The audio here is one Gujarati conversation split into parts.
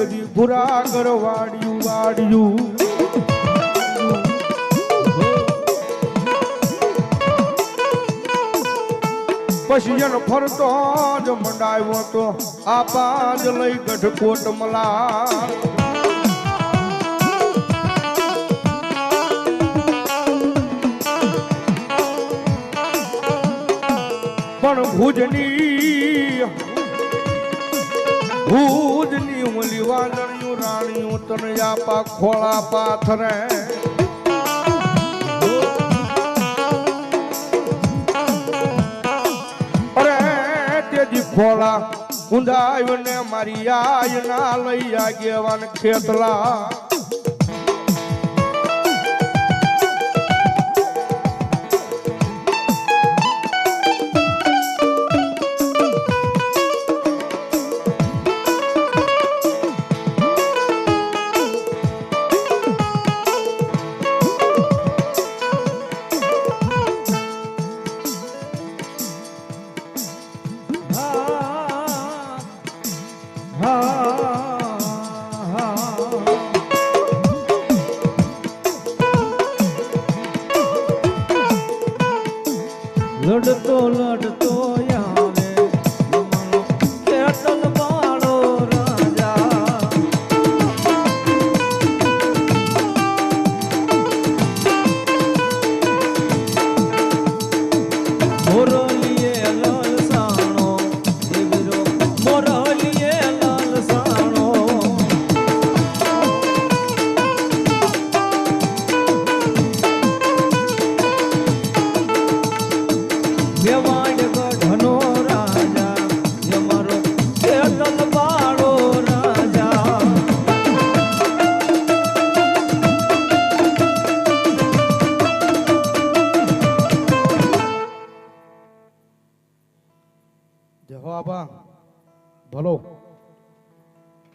એક ભૂરા વાડ્યું વાડ્યું. પછી ફરતો જ મંડાયો તો આ પાજ લઈ ગઢકોટ મલા પણ ભુજની ભુજની ઓલી વાદળિયું, રાણીયું તને પા ખોળા પાથરે અરે તેજી ખોળા ઊંધાયું ને મારી આયના લઈ આગેવાન ખેતલા.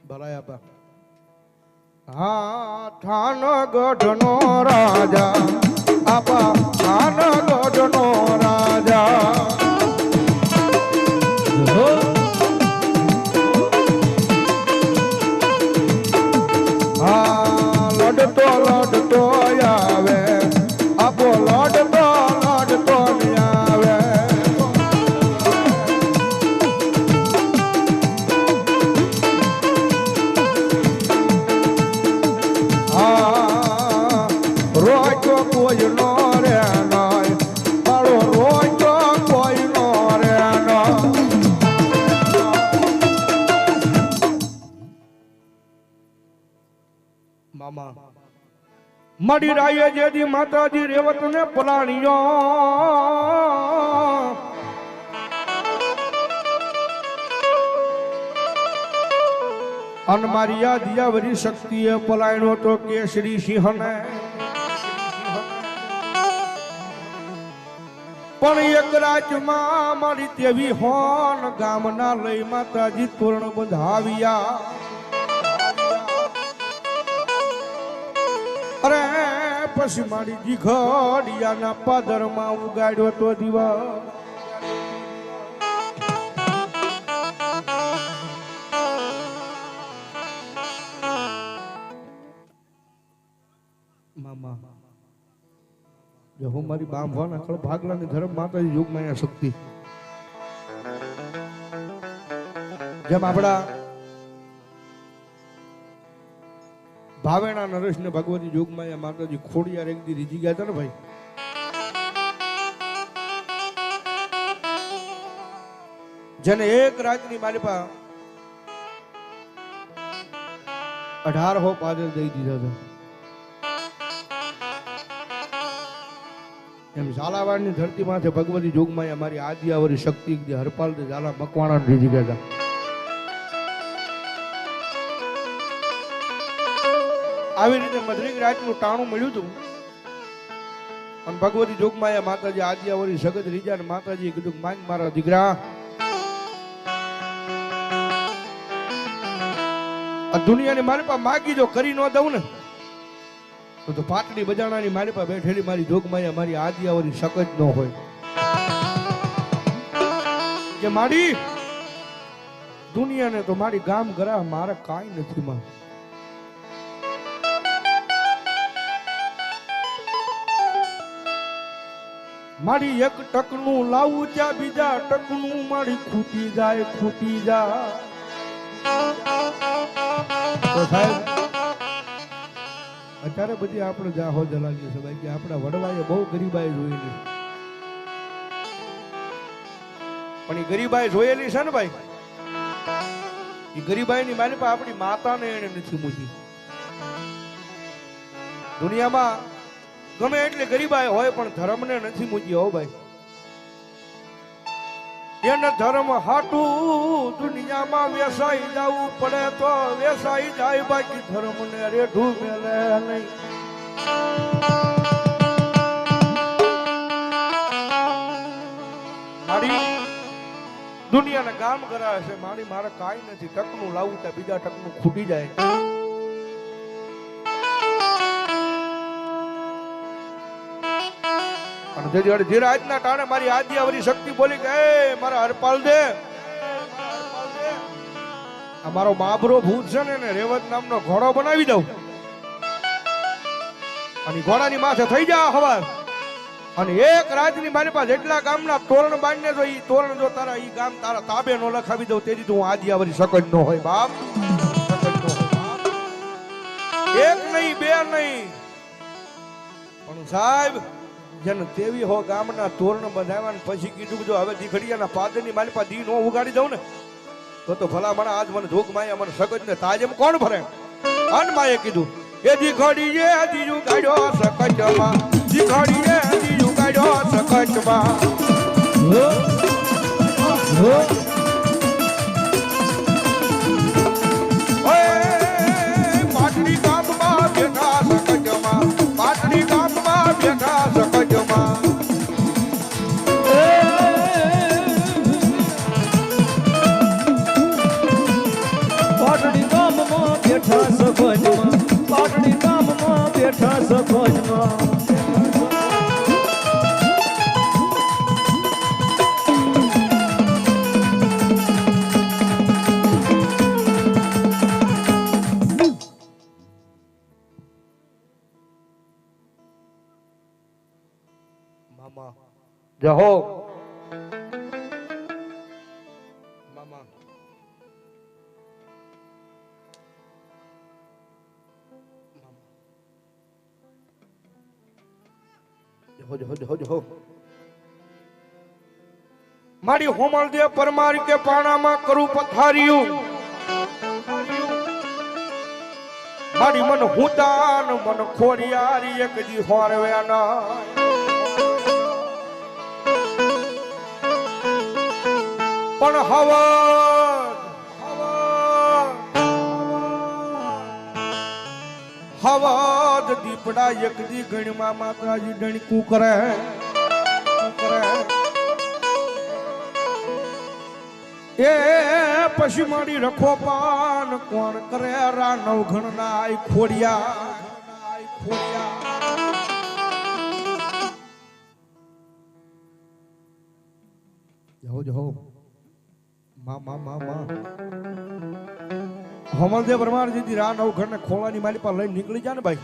ભલાય આપા. હા થાન ગઢનો રાજા આપા થાન ગઢનો રાજા. મડી રાયે જેજી માતાજી રેવત ને પલાણીઓ અન મારી યાદ શક્તિએ પલાયણો તો કેસરી સિંહને. પણ એક રાજમાં મારી તેવી હોન ગામના લઈ માતાજી તોરણ બંધાવ્યા. પછી મારી જીખડિયાના પાદરમાં ઉગાડ્યો તો દીવા. મામા, જો હું મારી બામ ભવાના કળ ભાગલાની ધર્મ માતાજી યુગમાં શક્તિ. જેમ આપણા ભાવેણા નરેશ ને ભગવતી અહીંયા માતાજી ખોડિયાર એક દી રીજી ગયા હતા ને ભાઈ? જેને એક રાતની મારી પા અઢાર હો પાદર દઈ દીધા હતા એમ ઝાલાવાડની ધરતી માથે ભગવતી જોગમાં અમારી આદિયાવરી શક્તિ હરપાલ ઝાલા મકવાણા રીજી ગયા હતા આવી રીતે મધરિક રાતનું ટાણું મળ્યું હતું. અને ભગવતી જોગમાયા માતાજી આદિયાવરી, સગત રીજા અને માતાજી કીધું માંગ મારા દીકરા. દુનિયાની મારી પાસે માગી જો કરી ન દઉં ને, તો તો પાટડી બજાણાની મારી પાસે બેઠેલી મારી જોગમાયા, મારી આદિયાવરી શકત ન હોય. કે મારી દુનિયાને તો મારી ગામ ગરા મારે કાંઈ નથી, માં. મારી એક ટકનું લાવું ત્યાં બીજા ટકનું મારી ખૂટી જાય, ખૂટી સાહેબ, અત્યારે બધી આપણે જાહો જલાલીએ છે ભાઈ, કે આપણા વડવાએ બહુ ગરીબાઈ જોયેલી. પણ એ ગરીબાઈ જોયેલી છે ને ભાઈ? એ ગરીબાઈની મારી પાસે આપણી માતાને એને નથી મૂકી. દુનિયામાં ગમે એટલી ગરીબાઈ હોય, પણ ધર્મને નથી મૂકી હો ભાઈ. એને ધર્મ હાટું દુનિયામાં વેસાઈ જવું પડે તો વેસાઈ જાય, બાકી ધર્મને રેઢું મેલે નહીં. દુનિયાના ગામ કરાવે છે, મારી મારે કાંઈ નથી, ટકનું લાવું ત્યાં બીજા ટકનું ખૂટી જાય. અને જે જે જે રાજના ટાણે મારી આદ્યાવરી શક્તિ બોલી કે "એ, મારા હરપાલ દે આ મારો બાબરો ભૂત છે ને એને રેવત નામનો ઘોડો બનાવી દઉં. અને ઘોડાની માથે થઈ જા હવાર. અને એક રાજની મારી પાસે એટલા ગામના તોરણ બાંધને જો ઈ તોરણ જો તારા ઈ ગામ તારા તાબે નો લખાવી દઉં તેથી તું આદ્યાવરી સકજ નો હોય બાપ. એક નહીં બે નહીં. પણ સાહેબ જેને તેવી હો ગામના તોરણ બંધાવ્યા ને પછી કીધું જો હવે દીખડિયાના પાદરની મારી પાસે દી નો ઉગાડી દઉં ને, તો તો ભલા મને આજ મને જોગ માયા મને સગજ ને તાજ એમ કોણ ભરે? અન માએ કીધું, એ દીખડીએ દીજુ કાઢ્યો સકજમાં દીખડીએ દીજુ કાઢ્યો સકજમાં હો હો Mama, the hope. મારી હોમળદે પરમાર કે પાણામાં કરું પથાર્યું. મારી મન હુતાન મન ખોરિયારી, એક દી હોરવ્યા પણ હવા હવાદ દીપડા એક દી ગણમાં માતાજી ડણકું કરે. એ પછી મારી રખો પાન કોણ કરે રા નવઘણ ના ખોડિયા. જાઓ જાઓ. માં માં માં માં. હમલદેવ પરમાર જીતી રા નવઘણ ને ખોળાની માલી પર લઈને નીકળી જા ને ભાઈ.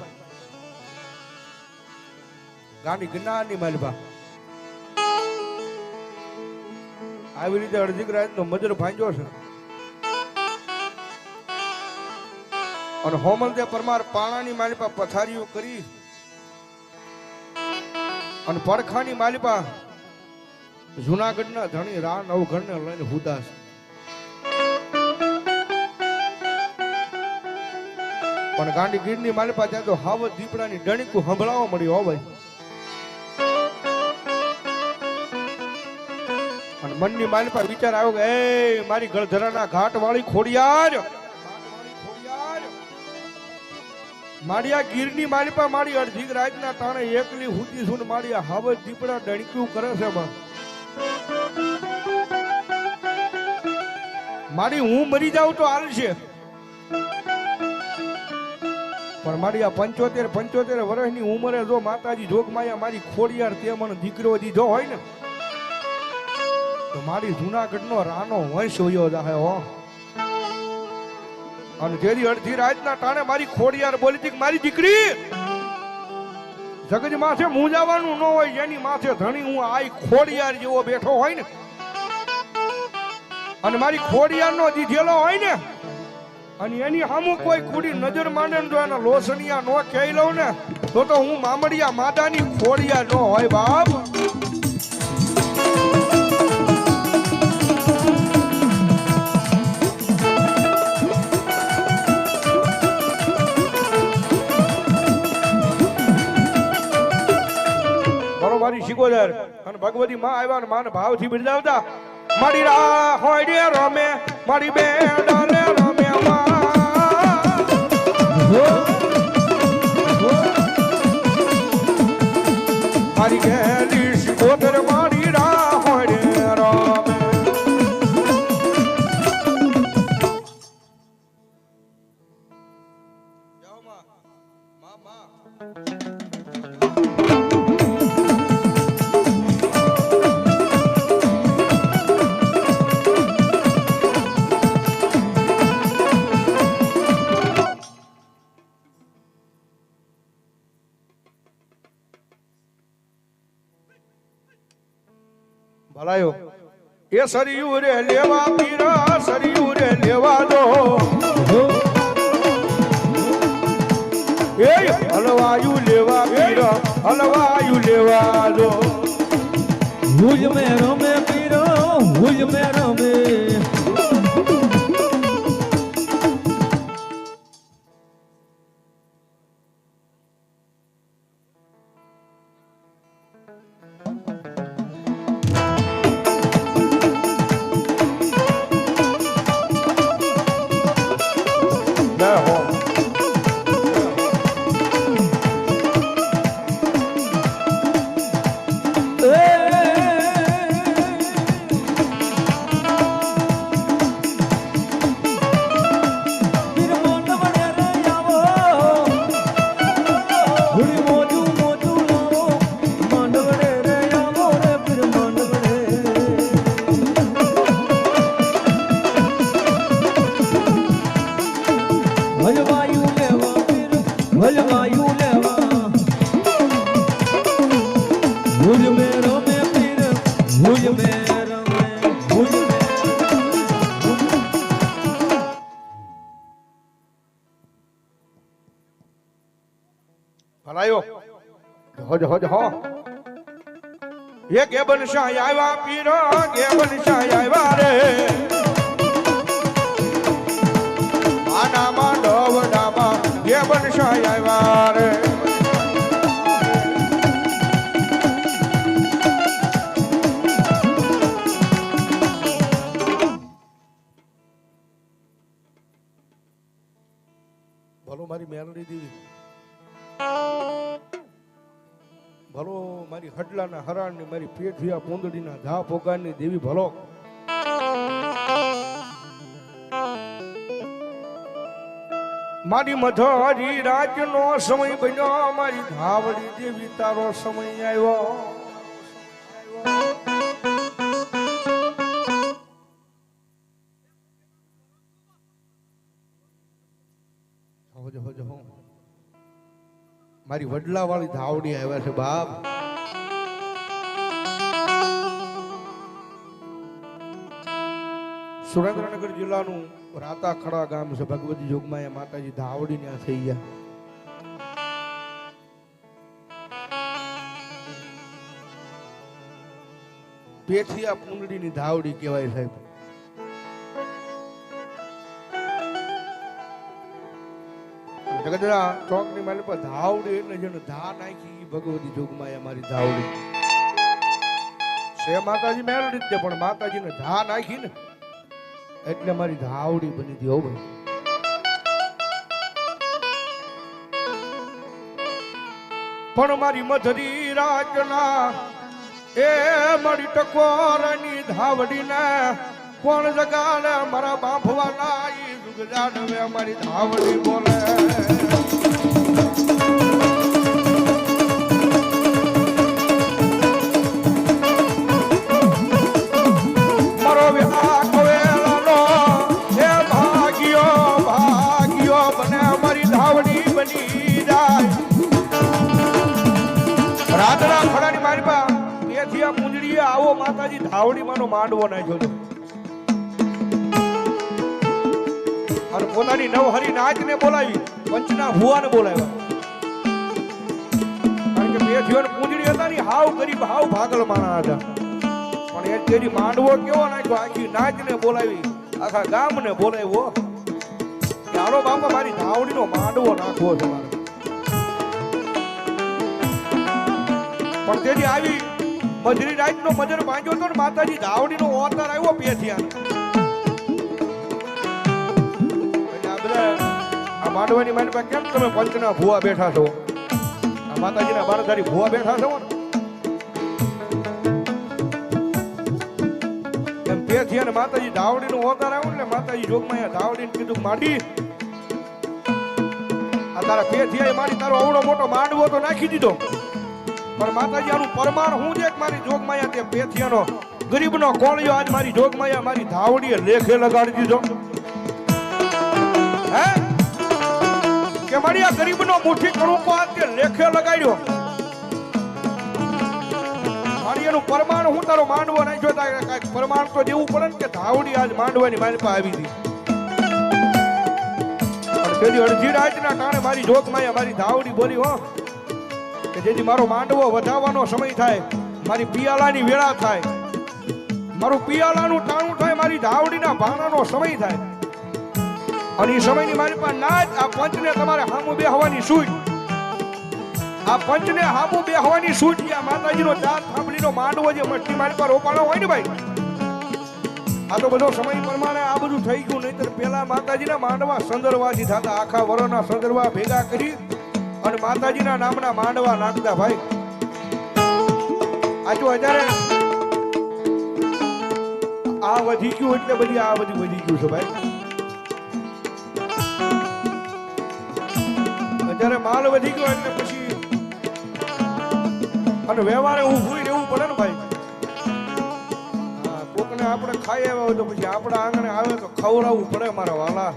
ગાંડી ગિરનારની માલી પા આવી રીતે અડધી રાત નો મજર ભાંજો છે. અને હોમલદેવ પરમાર પાણાની માલિપા પથારીઓ કરી અને પડખાની માલિપા જુનાગઢના ધણી રા નવઘણને લઈને હુદાસ પણ ગાંડી ગીરની માલિપા ત્યાં તો હાવ દીપડાની ડણીકું સંભળાવા મળી હો ભાઈ અને માન પર વિચાર આવ્યો કે એ મારી ગળધરાના ઘાટ વાળી ખોડિયાર. મારી ગીરની પર મારી અડધી રાતના તાણે એકલી હુતી સુન માળિયા મારી આ દીપડા ડણક્યું કરે છે મારી હું મરી જાઉં તો હાલશે પણ મારી આ પંચોતેર પંચોતેર વર્ષની ઉંમરે જો માતાજી જોગમાયા મારી ખોડિયાર તે મને દીકરો દીધો હોય ને તો મારી જુનાગઢનો રાનો વંશ હોયો જાહે હો. અને જેથી અડધી રાતના ટાણે મારી ખોડિયાર બોલી હતી મારી દીકરી, જગજ માથે મૂંઝાવાનું ન હોય એની માથે ધણી હું આઈ ખોડિયાર જેવો બેઠો હોય ને, અને મારી ખોડિયારનો દીધેલો હોય ને, અને એની સામું કોઈ કુડી નજર માંડે ને જો એના લોસણિયા નો કહી લઉં ને, તો તો હું મામડિયા માદાની ખોડિયા નો હોય બાપ. શિકોદર. અને ભગવતી માં આવ્યા ને માને ભાવથી બિરદાવતા. મારી રા હોય રમે, મારી બે ડાલે રમે મારી ગેલી શિકોદર મારી એ સરિયું રે લેવા પીરા સરિયું રે લેવા દો એ હલવાયું લેવા પીરા, હલવાયું લેવા દો હુજ મે રમે પીરો હુજ મે રમે. ભલાયો. હજ હજ, હો. એ કેબન શાહ આવ્યા પીરો કેબન શાહ આવ્યા રે. આનામાં ડવડામાં કેબન શાહ આવ્યા ભલો મારી હડલાના હરાણની, મારી પેઠિયા પૂંદડીના ધા પોગારની દેવી ભલો. મારી મધરી રાજનો સમય બન્યો, મારી ધાવડી દેવી તારો સમય આવ્યો. મારી વડલા વાળી ધાવડી આવ્યા છે, બાપ. સુરેન્દ્રનગર જિલ્લાનું રાતા ખડા ગામ છે, ભગવતી જોગમાં માતાજી ધાવડી ત્યાં થઈ ગયા. પેઠિયા પુંડળીની ધાવડી કહેવાય સાહેબ. જગદરા ચોકની મારી પર ધાવડી એટલે જેને ધા નાખી ભગવતી જોગમાં એ મારી ધાવડી. છે માતાજી મેળવી જ છે પણ માતાજીને ધા નાખી ને એટલે મારી ધાવડી બની હતી, હો ભાઈ. પણ મારી મધરી રાજના એ મારી ટકોરની ધાવડીને કોણ જગાડે? મારા બાંભવાના ઈ દુગ જાડવે મારી ધાવડી બોલે. રાતના ખોડાની મારી પા એથી આ આવો માતાજી ધાવડી માનો માંડવો નાખ્યો છે. અને પોતાની નવહરી નાચને બોલાવી. પંચના હુવાને બોલાવ્યા. કારણ કે બે જીવન પૂંજડી હતા ને, હાવ ગરીબ, હાવ ભાગલ માણા હતા. પણ એ તેરી માંડવો કેવો નાખ્યો, આખી નાચને બોલાવી, આખા ગામને બોલાવ્યો. ચાલો બાપા, મારી ધાવડીનો માંડવો નાખવો છે મારે. પણ તેની આવી મજરી રાતનો મજર બાંધ્યો તો ને, માતાજી ધાવડીનો ઓતાર આવ્યો પેથિયા માંડવાની માંડવા કેમ તમે પંચના ભુવા બેઠા છો. આ માતાજીના બારધારી ભુવા બેઠા છો. ને એમ પેથી અને માતાજી ધાવડીનો ઓતાર આવ્યો ને માતાજી જોગમાં ધાવડીને કીધું માંડી, આ તારા પેથી મારી તારો અવડો મોટો માંડવો તો નાખી દીધો. પણ માતાજી, આનું પરમાણ હું છે મારી જોગમાયા તે પેથિયાનો ગરીબનો કોળિયો આજ મારી જોગમાયા મારી ધાવડીએ લેખે લગાડી દીધો. હે? કે મારી આ ગરીબનો મુઠ્ઠી કણુકો આજ લેખે લગાડ્યો. મારી એનું પ્રમાણ હું તારો માંડવો નાખ્યો કાંઈક પ્રમાણ તો દેવું પડે ને કે ધાવડી આજ માંડવાની મારી આવી હતી. પેલી અડધી રાતના ટાણે મારી જોતમાં મારી ધાવડી બોલી, હો જેથી મારો માંડવો વધાવવાનો સમય થાય, મારી પિયાલાની વેળા થાય, મારું પિયાલાનું ટાણું થાય, મારી ધાવડીના ભાણાનો સમય થાય. અને એ સમયની મારી પાસે જ આ પંચને તમારે હામું બેહવાની સૂટ આ પંચને હામું બેહવાની સૂટ આ માતાજીનો જાત થાંભલીનો માંડવો જે મઠી મારી પર રોપાણો હોય ને ભાઈ, આ તો બધો સમય પ્રમાણે આ બધું થઈ ગયું, નહીતર પેલા માતાજીના માંડવા સંદરવાથી થતા, આખા વરોના સંદરવા ભેગા કરી અને માતાજીના નામના માંડવા નાખતા ભાઈ. આ જો અત્યારે આ વધી ગયું એટલે બધી આ બધું વધી ગયું છે ભાઈ. અત્યારે માલ વધી ગયો એટલે પછી અને વ્યવહારે ઊભું રહેવું પડે ને ભાઈ. હા, કોકને આપણે ખાઈ આવ્યા હોય તો પછી આપણા આંગણે આવે તો ખવડાવવું પડે મારા વાલા.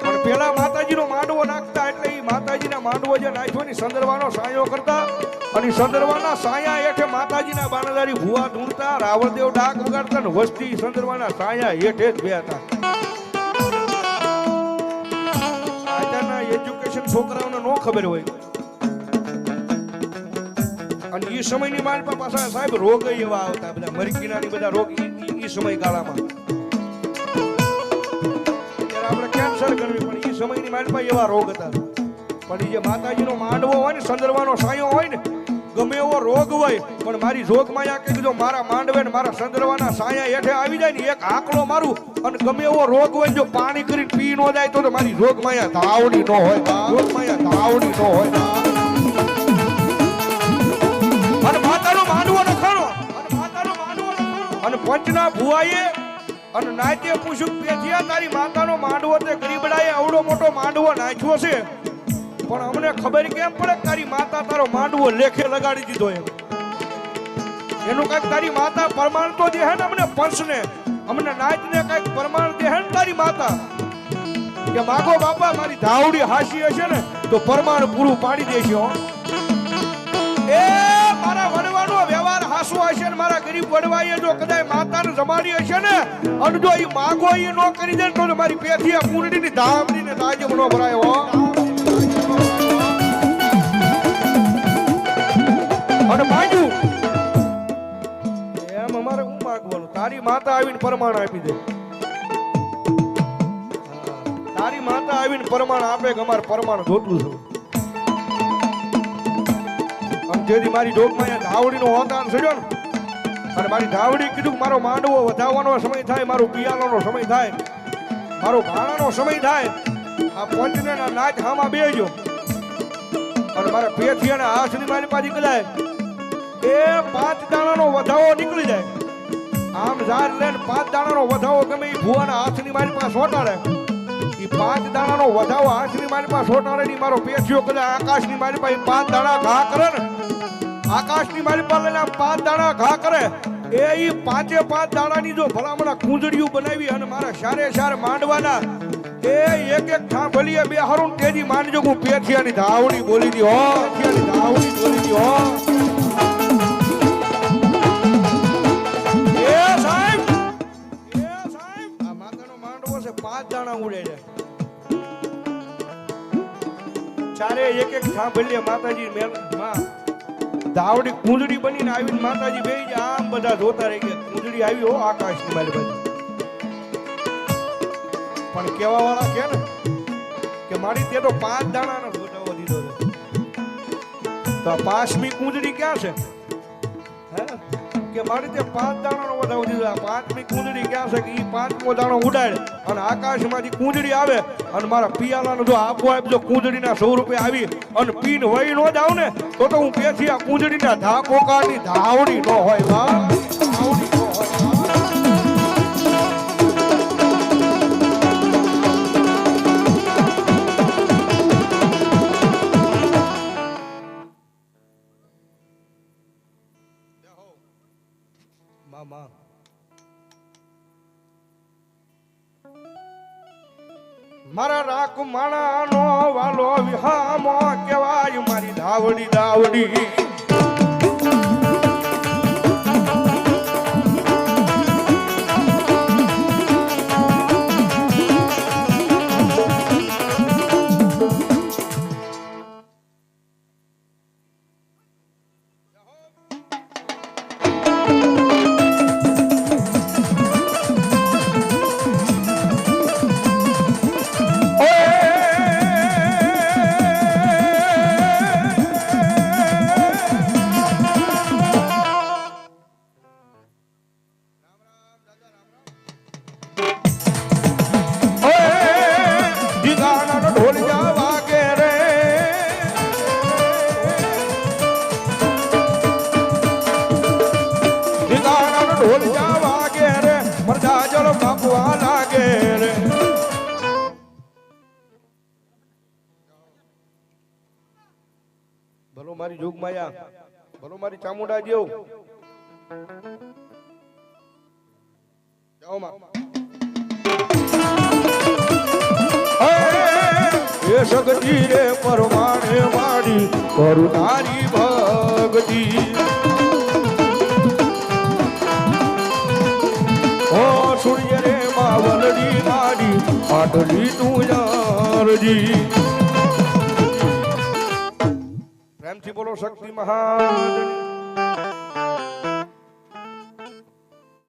પણ પેલા માતાજીનો માંડવો નાખતા એટલે ઈ માતાજીના માંડવો જે નાખ્યો ને સંદરવાનો સાયો કરતા અને ઈ સંદરવાના સાયા હેઠે માતાજીના બાનાદારી ભૂવા ધૂણતા રાવણદેવ ડાક વગાડતા ને વસ્તી સંદરવાના સાયા હેઠે જ બે હતા છોકરાઓને નો ખબર હોય. અને એ સમયની પાસે પાછા સાહેબ રોગ એવા આવતા બધા. મરકીના બધા રોગ એ સમયગાળામાં. આપણે કેન્સર કરવી પણ એ સમયની ની પાસે એવા રોગ હતા. પણ એ જે માતાજીનો માંડવો હોય ને સંદર્ભનો સાયો હોય ને, ગમે એવો રોગ હોય, પણ મારી માયા કે કીધું મારા માંડવે ને મારા સંદર્ભના સાયા હેઠે આવી જાય ને, એક આંકડો મારું અને ગમે એવો રોગ હોય જો પાણી કરીને પી ન જાય તો મારી રોગ માયા ધાવડી ન હોય રોગ માયા ધાવણી ન હોય. અને માતાનો માંડવો નખાણો અને પંચના ભુવાએ અને નાચે પૂછ્યું પેથિયા તારી માતાનો માંડવો તે ગરીબડાએ અવડો મોટો માંડવો નાખ્યો છે? પણ અમને ખબર કેમ પડે કે તારી માતા તારો માંડવો લેખે લગાડી દીધો એમ? એનું કાંઈક તારી માતા પ્રમાણ તો દે હે ને અમને પંચને અમને નાચને કંઈક પ્રમાણ દે તારી માતા? કે માગો બાપા, મારી ધાવડી હાસી હશે ને, તો પ્રમાણ પૂરું પાડી દેશે એ મારા વડવાનો વ્યવહાર હાસુ હશે ને, મારા ગરીબ વડવાઈએ જો કદાચ માતાને જમાડી હશે ને, અને ઈ માગો એ નો કરી દે તો મારી પેથી આ પૂરડીની ધામડીને તાજમ નો ભરાયો, હો. અને માંગુ એમ અમારે માગવાનું તારી માતા આવીને પ્રમાણ આપી દે. તારી માતા આવીને પ્રમાણ આપે કે અમારે પ્રમાણ જોતું છે. જેથી મારી જોગમાં અહીંયા ધાવડીનો હોતાન ને, અને મારી ધાવડી કીધું મારો માંડવો વધાવવાનો સમય થાય, મારો પિયાલોનો સમય થાય, મારો ભાણાનો સમય થાય. આ પંચને નાચ હામાં બેજો અને મારા પેથી અને હાથની મારી પાસે નીકળાય એ પાંચ દાણાનો વધાવો નીકળી જાય. આમ ઝાર લઈને પાંચ દાણાનો વધાવો ગમે એ ભુવાના હાથની મારી પાસે સોટાડે. એ પાંચ દાણાનો વધાવો હાથની મારી પાસે સોટાડે ની મારો પેથીઓ કદાચ આકાશની મારી પાસે પાંચ દાણા ઘા કરે ને. આકાશની મારી પાસે લઈને પાંચ દાણા ઘા કરે. એ ઈ પાંચે પાંચ દાણાની જો ભલામણા કુંજડીયું બનાવી અને મારા શારે શાર માંડવાના, એ એક એક થાંભલીએ બે હરું તેજી માનજો હું પેઠિયાની ધાવણી બોલી દી હો, પેઠિયાની ધાવણી બોલી દી હો. પાંચ દાણા ઉડે છે. ચારે એક એક થાંભલીએ માતાજી મેલમાં. ધાવડી કુંજડી બનીને આવીને માતાજી બે આમ બધા જોતા રહી ગયા. કુંજડી આવી હો આકાશની મારી બાજુ. પણ કેવા વાળા કે ને કે મારી તે તો પાંચ દાણાનો ફોટો દીધો છે. તો પાંચમી કુંજડી ક્યાં છે? હે? કે મારી તે પાંચ દાણાનો વધારો દીધો આ પાંચમી કુંજડી ક્યાં છે કે એ પાંચમો દાણો ઉડાડે અને આકાશમાંથી કુંજડી આવે અને મારા પિયાલાનો જો આપો આપ જો કુંજડીના સો રૂપિયા આવી અને પીન વહી નો જાવ ને, તો તો હું પેથી આ કુંજડીના ધાકોકાની ધાવણી નો હોય બા મારા રાખ માણાનો વાલો વિહામો કેવાય મારી ધાવડી ધાવડી મરદા જળ બાપવા લાગે રે ભલો મારી જોગ માયા ભલો મારી ચામુંડા જેવ જાઓ માં એ શક્તિ રે પરમાણે માડી કરું તારી આટલી તું યારજી. પ્રેમથી બોલો શક્તિ મહારાજ